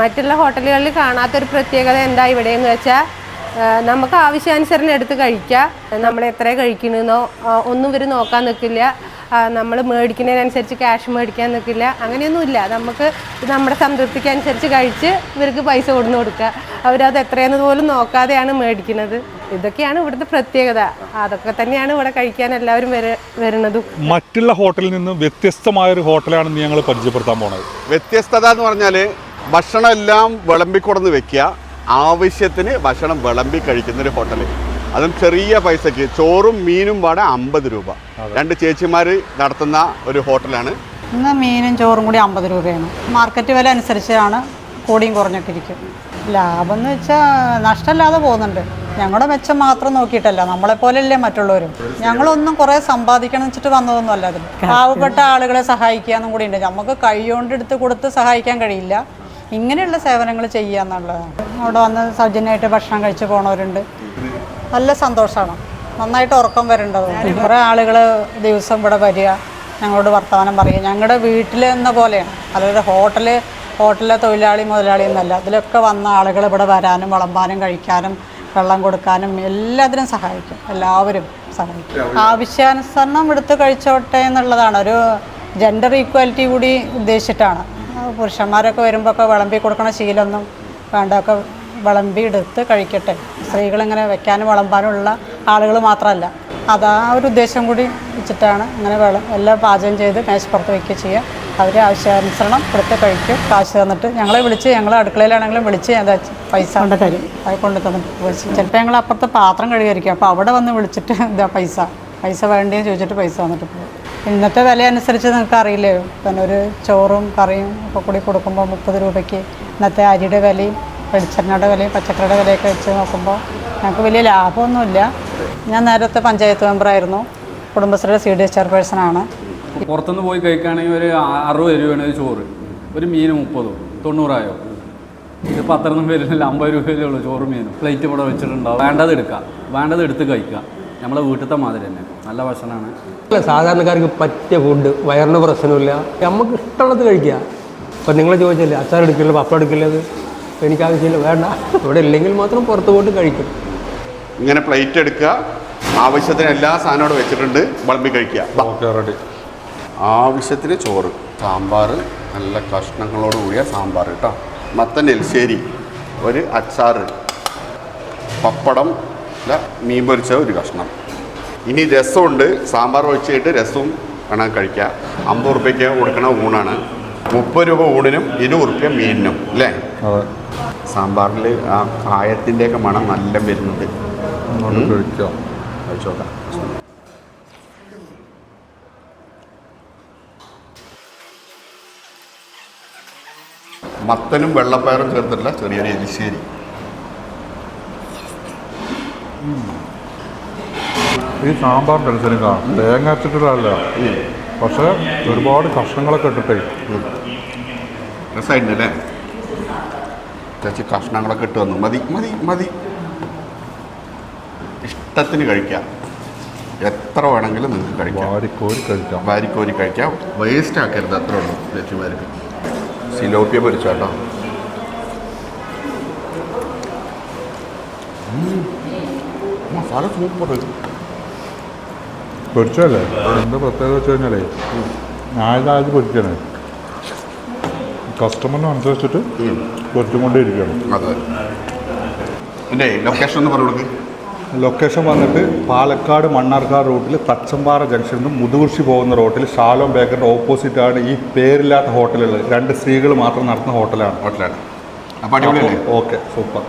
മറ്റുള്ള ഹോട്ടലുകളിൽ കാണാത്തൊരു പ്രത്യേകത എന്താ ഇവിടെയെന്ന് വെച്ചാൽ നമുക്ക് ആവശ്യാനുസരണം എടുത്ത് കഴിക്കാം. നമ്മൾ എത്ര കഴിക്കണമെന്നോ ഒന്നും ഇവർ നോക്കാൻ നിൽക്കില്ല നമ്മൾ മേടിക്കുന്നതിനനുസരിച്ച് ക്യാഷ് മേടിക്കാൻ നിൽക്കില്ല അങ്ങനെയൊന്നുമില്ല. നമുക്ക് നമ്മുടെ സംതൃപ്തിക്ക് അനുസരിച്ച് കഴിച്ച് ഇവർക്ക് പൈസ കൊടുന്നു കൊടുക്കുക അവരത് എത്രയെന്ന് പോലും നോക്കാതെയാണ് മേടിക്കുന്നത്. ഇതൊക്കെയാണ് ഇവിടുത്തെ പ്രത്യേകത. അതൊക്കെ തന്നെയാണ് ഇവിടെ കഴിക്കാൻ എല്ലാവരും വര വരുന്നതും. മറ്റുള്ള ഹോട്ടലിൽ നിന്ന് വ്യത്യസ്തമായ ഒരു ഹോട്ടലാണ് ഞങ്ങൾ പരിചയപ്പെടുത്താൻ പോണത്. വ്യത്യസ്തത എന്ന് പറഞ്ഞാൽ ഭക്ഷണം എല്ലാം വിളമ്പിക്കൊടന്ന് വെക്കുക. ആവശ്യത്തിന് ഭക്ഷണം വിളമ്പി കഴിക്കുന്ന ഒരു ഹോട്ടൽ അതും ചെറിയ പൈസയ്ക്ക് ചോറും മീനും പാടെ അമ്പത് രൂപ. രണ്ട് ചേച്ചിമാർ നടത്തുന്ന ഒരു ഹോട്ടലാണ്. ഇന്ന് മീനും ചോറും കൂടി അമ്പത് രൂപയാണ്. മാർക്കറ്റ് വില അനുസരിച്ചാണ് കൂടിയും കുറഞ്ഞൊക്കെ ഇരിക്കും ലാഭം എന്ന് വെച്ചാൽ നഷ്ടമില്ലാതെ പോകുന്നുണ്ട്. ഞങ്ങളുടെ മെച്ചം മാത്രം നോക്കിയിട്ടല്ല. നമ്മളെപ്പോലെയല്ലേ മറ്റുള്ളവരും. ഞങ്ങളൊന്നും കുറേ സമ്പാദിക്കണം എന്ന് വെച്ചിട്ട് വന്നതൊന്നും അല്ല. അതിൽ പാവപ്പെട്ട ആളുകളെ സഹായിക്കുക എന്നും കൂടി ഉണ്ട്. നമുക്ക് കൈകൊണ്ട് എടുത്ത് കൊടുത്ത് സഹായിക്കാൻ കഴിയില്ല. ഇങ്ങനെയുള്ള സേവനങ്ങൾ ചെയ്യുക എന്നുള്ളത്. അവിടെ വന്ന് സൗജന്യമായിട്ട് ഭക്ഷണം കഴിച്ച് പോണവരുണ്ട്. നല്ല സന്തോഷമാണ് നന്നായിട്ട് ഉറക്കം വരേണ്ടത്. കുറേ ആളുകൾ ദിവസം ഇവിടെ വരിക ഞങ്ങളോട് വർത്തമാനം പറയുക. ഞങ്ങളുടെ വീട്ടിൽ എന്ന പോലെയാണ്. അല്ലാതെ ഹോട്ടൽ ഹോട്ടലിലെ തൊഴിലാളി മുതലാളി എന്നല്ല. അതിലൊക്കെ വന്ന ആളുകൾ ഇവിടെ വരാനും വിളമ്പാനും കഴിക്കാനും വെള്ളം കൊടുക്കാനും എല്ലാത്തിനും സഹായിക്കും. എല്ലാവരും സഹായിക്കും. ആവശ്യാനുസരണം എടുത്ത് കഴിച്ചോട്ടെ എന്നുള്ളതാണ്. ഒരു ജെൻഡർ ഈക്വാലിറ്റി കൂടി ഉദ്ദേശിച്ചിട്ടാണ്. പുരുഷന്മാരൊക്കെ വരുമ്പോൾ ഒക്കെ വിളമ്പി കൊടുക്കണ ശീലമൊന്നും വേണ്ടതൊക്കെ വിളമ്പി എടുത്ത് കഴിക്കട്ടെ. സ്ത്രീകളിങ്ങനെ വെക്കാനും വിളമ്പാനും ഉള്ള ആളുകൾ മാത്രമല്ല. അതാ ഒരു ഉദ്ദേശം കൂടി വെച്ചിട്ടാണ് അങ്ങനെ വെള്ളം എല്ലാം പാചകം ചെയ്ത് മേശപ്പുറത്ത് വയ്ക്കുക ചെയ്യുക. അവർ ആവശ്യാനുസരണം കൊടുത്ത് കഴിക്കും. കാശ് തന്നിട്ട് ഞങ്ങളെ വിളിച്ച് ഞങ്ങൾ അടുക്കളയിലാണെങ്കിലും വിളിച്ച് എന്താ പൈസ കൊണ്ട് തരും അത് കൊണ്ട് തന്നിട്ട് വിളിച്ച് ചിലപ്പോൾ ഞങ്ങൾ അപ്പുറത്ത് പാത്രം കഴുകിയിരിക്കും. അപ്പോൾ അവിടെ വന്ന് വിളിച്ചിട്ട് എന്താ പൈസ. പൈസ വേണ്ടിയെന്ന് ചോദിച്ചിട്ട് പൈസ തന്നിട്ട് പോകും. ഇന്നത്തെ വില അനുസരിച്ച് നിങ്ങൾക്ക് അറിയില്ലേ? പിന്നെ ഒരു ചോറും കറിയും ഒക്കെ കൂടി കൊടുക്കുമ്പോൾ മുപ്പത് രൂപയ്ക്ക് ഇന്നത്തെ അരിയുടെ വിലയും വെളിച്ചെണ്ണയുടെ വിലയും പച്ചക്കറിയുടെ വിലയൊക്കെ വെച്ച് നോക്കുമ്പോൾ ഞങ്ങൾക്ക് വലിയ ലാഭമൊന്നുമില്ല. ഞാൻ നേരത്തെ പഞ്ചായത്ത് മെമ്പറായിരുന്നു കുടുംബശ്രീയുടെ സി ഡി എസ് ചെയർപേഴ്സണാണ് പുറത്തുനിന്ന് പോയി കഴിക്കുകയാണെങ്കിൽ ഒരു അറുപത് രൂപയാണ് ഒരു ചോറ്. ഒരു മീൻ മുപ്പതോ തൊണ്ണൂറായോ? ഇത് പത്തൊന്നും പേരില്ല അമ്പത് രൂപയിലേ ഉള്ളൂ ചോറ് മീനും. പ്ലേറ്റ് ഇവിടെ വെച്ചിട്ടുണ്ടാവും. വേണ്ടത് എടുക്കുക വേണ്ടത് എടുത്ത് കഴിക്കുക നമ്മളെ വീട്ടിലത്തെ മാതിരി തന്നെ. നല്ല ഭക്ഷണമാണ്. അല്ല സാധാരണക്കാർക്ക് പറ്റിയ ഫുഡ് വയറിന് പ്രശ്നമില്ല. നമുക്ക് ഇഷ്ടമുള്ളത് കഴിക്കുക. അപ്പം നിങ്ങൾ ചോദിച്ചില്ലേ അച്ചാർ എടുക്കില്ല പപ്പടം എടുക്കില്ലത് എനിക്ക് ആവശ്യമില്ല വേണ്ട. ഇവിടെ ഇല്ലെങ്കിൽ മാത്രം പുറത്ത് പോയിട്ട് കഴിക്കും. ഇങ്ങനെ പ്ലേറ്റ് എടുക്കുക. ആവശ്യത്തിന് എല്ലാ സാധനവും അവിടെ വെച്ചിട്ടുണ്ട്. വിളമ്പി കഴിക്കുക. റെഡി ആവശ്യത്തിന് ചോറ്. സാമ്പാർ നല്ല കഷ്ണങ്ങളോട് കൂടിയ സാമ്പാർ കേട്ടോ. മത്തൻ എൽശ്ശേരി ഒരു അച്ചാർ പപ്പടം ഇല്ല മീൻ പൊരിച്ച ഒരു കഷ്ണം. ഇനി രസമുണ്ട് സാമ്പാർ ഒഴിച്ചിട്ട് രസവും വേണം കഴിക്കുക അമ്പത് റുപ്യക്ക് കൊടുക്കണ ഊണാണ്. മുപ്പത് രൂപ ഊണിനും ഇരുപത് റുപ്യ മീനിനും അല്ലേ സാമ്പാറിൽ ആ കായത്തിന്റെയൊക്കെ മണം നല്ല വരുന്നത് കഴിച്ചോക്കാം മത്തനും വെള്ളപ്പയറും ചേർത്തിട്ടുള്ള ചെറിയൊരു എലിശ്ശേരി ഈ സാമ്പാറിന്റെ അനുസരിച്ച് കാണാം തേങ്ങ അരച്ചിട്ടുള്ളതല്ല. പക്ഷേ ഒരുപാട് കഷ്ണങ്ങളൊക്കെ ഇട്ടിട്ടേ. രസമായിട്ടുണ്ട് അല്ലേ ചേച്ചി കഷ്ണങ്ങളൊക്കെ ഇട്ട് വന്നു. മതി മതി മതി. ഇഷ്ടത്തിന് കഴിക്കാം. എത്ര വേണമെങ്കിലും നിങ്ങൾക്ക് കഴിക്കാം. വാരിക്കോരി കഴിക്കാം. വാരിക്കോരി കഴിക്കാം. വേസ്റ്റ് ആക്കരുത് അത്ര ഉള്ളൂ ചേച്ചിമാർക്ക്. സിലോപ്പിയ പൊരിച്ചാട്ടോ. മസാല സൂപ്പർ. പൊരിച്ചല്ലേ എന്താ പ്രത്യേകത വെച്ച് കഴിഞ്ഞാലേ ഞായറാഴ്ച പൊരിക്കാണ്. കസ്റ്റമറിനെ അനുസരിച്ചിട്ട് പൊരിച്ചുകൊണ്ടേ ഇരിക്കണം അതെ. ലൊക്കേഷൻ ഒന്ന് പറഞ്ഞു ലൊക്കേഷൻ വന്നിട്ട് പാലക്കാട് മണ്ണാർക്കാട് റൂട്ടിൽ തച്ചമ്പാറ ജംഗ്ഷനിൽ നിന്ന് മുതുകുർശി പോകുന്ന റോട്ടിൽ ഷാലോം ബേക്കറിന്റെ ഓപ്പോസിറ്റാണ് ഈ പേരില്ലാത്ത ഹോട്ടലുകൾ രണ്ട് സ്ത്രീകൾ മാത്രം നടത്തുന്ന ഹോട്ടലാണ് ഹോട്ടലാണ് അപ്പോൾ അടിപൊളിയല്ലേ? Okay super.